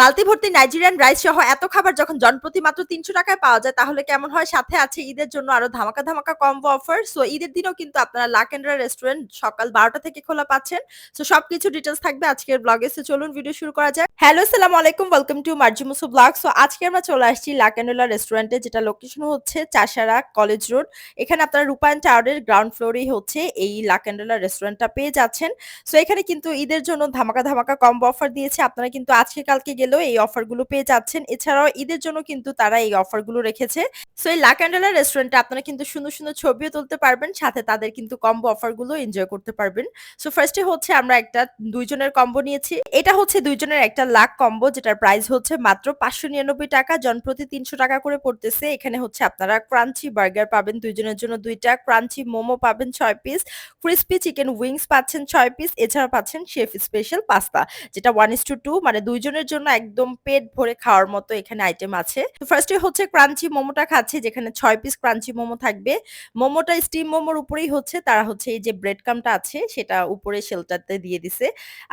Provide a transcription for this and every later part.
বালতি ভর্তি Nigerian rice সহ এত খাবার যখন জনপ্রতি মাত্র তিনশো টাকায় পাওয়া যায়, তাহলে কেমন হয়? সাথে আছে ঈদের জন্য আরও ধামাকা ধামাকা কম্বো অফার সো ঈদের দিনও কিন্তু আপনারা লাক এন্ড্রা রেস্টুরেন্ট সকাল বারোটা থেকে খোলা পাচ্ছেন। সো সবকিছু ডিটেলস থাকবে আজকের ব্লগে সো চলুন ভিডিও শুরু করা যায় হ্যালো সালাম আলাইকুম। ওয়েলকাম টু মার্জি মার্জিমুসু ব্লগ সো আজকে আমরা চলে আসছি লাক এন্ডোলা রেস্টুরেন্টে যেটা লোকেশন হচ্ছে চাষারা কলেজ রোড এখানে আপনারা রূপায়ণ টাওয়ারের গ্রাউন্ড ফ্লোরেই হচ্ছে এই লাক এন্ডোলা রেস্টুরেন্টটা পেয়ে যাচ্ছেন। সো এখানে কিন্তু ঈদের জন্য ধামাকা ধামাকা কম্বো অফার দিয়েছে। আপনারা কিন্তু আজকে কালকে গেলেও এই অফারগুলো পেয়ে যাচ্ছেন। এছাড়াও ঈদের জন্য কিন্তু তারা এই অফারগুলো রেখেছে। সো এই লাকান্ডালা রেস্টুরেন্টে আপনারা কিন্তু সুন্দর সুন্দর ছবিও তুলতে পারবেন, সাথে তাদের কিন্তু কম্বো অফারগুলো এনজয় করতে পারবেন। সো ফার্স্টে হচ্ছে আমরা একটা দুইজনের কম্বো নিয়েছি। এটা হচ্ছে দুইজনের একটা লাখ কম্বো, যেটার প্রাইস হচ্ছে মাত্র পাঁচশো নিরানব্বই টাকা। জনপ্রতি তিনশো টাকা করে পড়তেছে। এখানে হচ্ছে আপনারা ক্রাঞ্চি বার্গার পাবেন দুইজনের জন্য দুইটা। ক্রাঞ্চি মোমো পাবেন ছয় পিস ক্রিস্পি চিকেন উইংস পাচ্ছেন ছয় পিস এছাড়া পাচ্ছেন শেফ স্পেশাল পাস্তা যেটা ওয়ান ইস টু টু মানে দুইজনের জন্য একদম পেট ভরে খাওয়ার মতো এখানে আইটেম আছে। তো ফার্স্টে হচ্ছে ক্রাঞ্চি মোমোটা খাচ্ছি, যেখানে ছয় পিস ক্রাঞ্চি মোমো থাকবে। মোমোটা স্টিম মোমোর উপরেই হচ্ছে, তারা হচ্ছে এই যে ব্রেড কামটা আছে, সেটা উপরে শেলটাতে দিয়ে দিছে।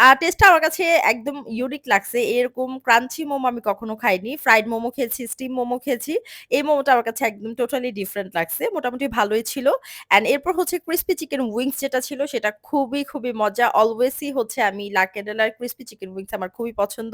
আর টেস্টটা আমার কাছে একদম ইউনিক লাগছে। এরকম ক্রাঞ্চি মোমো আমি কখনো খাইনি। ফ্রাইড মোমো খেয়েছি স্টিম মোমো খেয়েছি। এই মোমোটা আমার কাছে একদম টোটালি ডিফারেন্ট লাগছে। মোটামুটি ভালোই ছিল। অ্যান্ড এরপর হচ্ছে ক্রিস্পি চিকেন উইংস যেটা ছিল, সেটা খুবই খুবই মজা। অলওয়েজই হচ্ছে আমি লাকেডেলার ক্রিস্পি চিকেন উইংস আমার খুবই পছন্দ।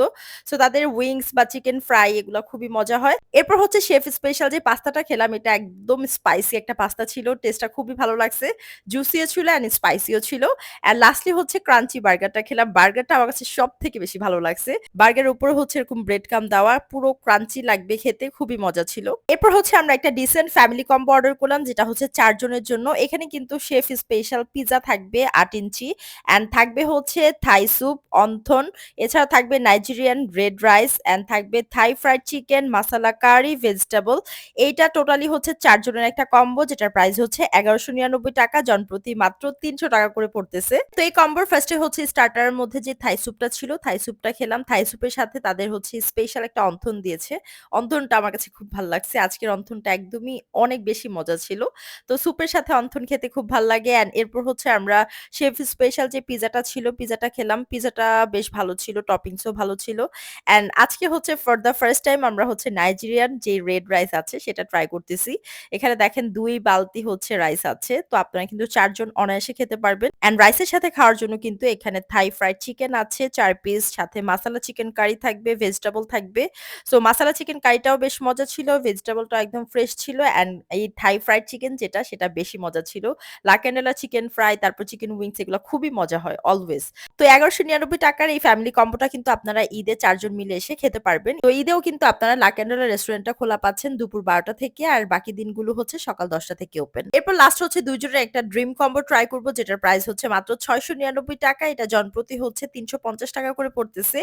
সো তাদের উইংস বা চিকেন ফ্রাই এগুলো খুবই মজা হয়। এরপর হচ্ছে শেফ স্পেশাল যে পাস্তাটা খেলাম, এটা একদম স্পাইসি একটা পাস্তা ছিল। টেস্টটা খুবই ভালো লাগছে। জুসিও ছিল অ্যান্ড স্পাইসিও ছিল। অ্যান্ড লাস্টলি হচ্ছে ক্রাঞ্চি বার্গারটা খেলাম। বার্গারটা আমার কাছে সব থেকে বেশি ভালো লাগছে। বার্গারের উপরে হচ্ছে এরকম ব্রেড কাম দেওয়া, পুরো ক্রাঞ্চি লাগবে খেতে, খুবই মজা ছিল। এরপর হচ্ছে আমরা একটা ডিসেন্ট ফ্যামিলি কম্বো অর্ডার করলাম, যেটা হচ্ছে চারজনের জন্য। এখানে কিন্তু শেফ স্পেশাল পিজা থাকবে আট ইঞ্চি। অ্যান্ড থাকবে হচ্ছে থাই স্যুপ অন্থন। এছাড়া থাকবে নাইজেরিয়ান রেড রাইস অ্যান্ড থাকবে থাই ফ্রাইড চিকেন মাসালা কারি ভেজিটেবল এইটা টোটালি হচ্ছে চারজনের একটা কম্বো যেটার প্রাইস হচ্ছে এগারোশো নিরানব্বই টাকা। জনপ্রতি মাত্র তিনশো টাকা করে পড়তেছে। তো এই কম্বোর ফার্স্টে হচ্ছে স্টার্টারের মধ্যে যে থাই স্যুপটা ছিল থাই স্যুপটা খেলাম। থাই স্যুপের সাথে তাদের হচ্ছে স্পেশাল একটা অন্থন দিয়েছে। অন্থনটা আমার কাছে খুব ভালো লাগছে। আজকের অন্থনটা একদমই অনেক বেশি মজা ছিল। তো স্যুপের সাথে অন্থন খেতে খুব ভালো লাগে। অ্যান্ড এরপর হচ্ছে আমরা শেফ স্পেশাল যে পিজাটা ছিল পিজাটা খেলাম। পিজাটা বেশ ভালো ছিল টপিংসও ভালো ছিল। অ্যান্ড আজকে হচ্ছে ফর দ্য ফার্স্ট টাইম আমরা হচ্ছে নাইজেরিয়ান যে রেড রাইস আছে সেটা ট্রাই করতেছি। এখানে দেখেন দুই বালতি হচ্ছে রাইস আছে। তো আপনারা কিন্তু চারজন অনায়াসে খেতে পারবেন। অ্যান্ড রাইসের সাথে খাওয়ার জন্য কিন্তু এখানে থাই ফ্রাইড চিকেন আছে, চার পিস সাথে মাসালা চিকেন কারি থাকবে ভেজিটেবল থাকবে। সো মাসালা চিকেন কারিটাও বেশ মজা ছিল ভেজিটেবলটাও একদম ফ্রেশ ছিল। অ্যান্ড এই থাই ফ্রাইড চিকেন যেটা, সেটা বেশি মজা ছিল। লাকেন্ডেলা চিকেন ফ্রাই তারপর চিকেন উইংস এগুলো খুবই মজা হয় অলওয়েজ তো এগারোশো নিরানব্বই টাকার এই ফ্যামিলি কম্বোটা কিন্তু আপনারা ঈদে চারজন মিলে এসে খেতে পারবেন। তো ঈদেও কিন্তু আপনারা লাক লাকেন্ডোলা রেস্টুরেন্টটা খোলা পাচ্ছেন দুপুর বারোটা থেকে, আর বাকি দিনগুলো হচ্ছে সকাল দশটা থেকে ওপেন। এরপর লাস্ট হচ্ছে দুজনের একটা ড্রিম কম্বো ট্রাই করব, যেটার প্রাইস হচ্ছে মাত্র ছয়শো নিরানব্বই টাকা। এটা জনপ্রতি হচ্ছে তিনশো পঞ্চাশ টাকা করে পড়তেছে।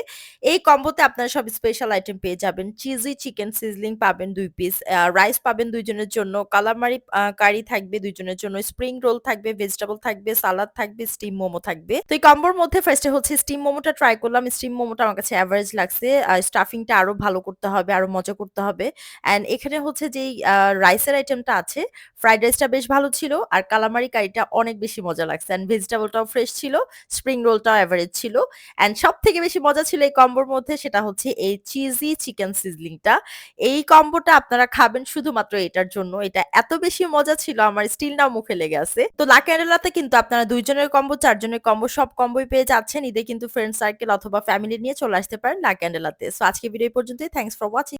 এই কম্বোতে আপনারা সব স্পেশাল আইটেম পেয়ে যাবেন। চিজি চিকেন সিজলিং পাবেন দুই পিস রাইস পাবেন দুইজনের জন্য কালামারি কারি থাকবে দুইজনের জন্য স্প্রিং রোল থাকবে ভেজিটেবল থাকবে সালাদ থাকবে স্টিম মোমো থাকবে। তো এই কম্বোর মধ্যে ফার্স্টে হচ্ছে স্টিম মোমোটা ট্রাই করলাম। স্টিম মোমোটা আমার কাছে অ্যাভারেজ লাগছে আর স্টাফিংটা আরও ভালো করতে হবে, আরও মজা করতে হবে। অ্যান্ড এখানে হচ্ছে যেই রাইসের আইটেমটা আছে ফ্রাইড রাইসটা বেশ ভালো ছিল, আর কালামারি কারিটা অনেক বেশি মজা লাগছে। অ্যান্ড ভেজিটেবলটাও ফ্রেশ ছিল স্প্রিং রোলটাও অ্যাভারেজ ছিল। অ্যান্ড সব থেকে বেশি মজা ছিল এই কম্বোর মধ্যে সেটা হচ্ছে এই চিজি চিকেন সিজলিংটা এই কম্বোটা আপনারা খাবেন শুধুমাত্র এটার জন্য। এটা এত বেশি মজা ছিল, আমার স্টিল নাও মুখে লেগে আছে। তো লাকেন্ডেলাতে কিন্তু আপনারা দুইজনের কম্বো, চারজনের কম্বো সব কম্বোই পেয়ে যাচ্ছেন। ঈদে কিন্তু ফ্রেন্ড সার্কেল অথবা ফ্যামিলি নিয়ে চলে আসতে পারেন। লাকেন্ডেলাতে সো আজকে ভিডিও পর্যন্তই। Thanks for watching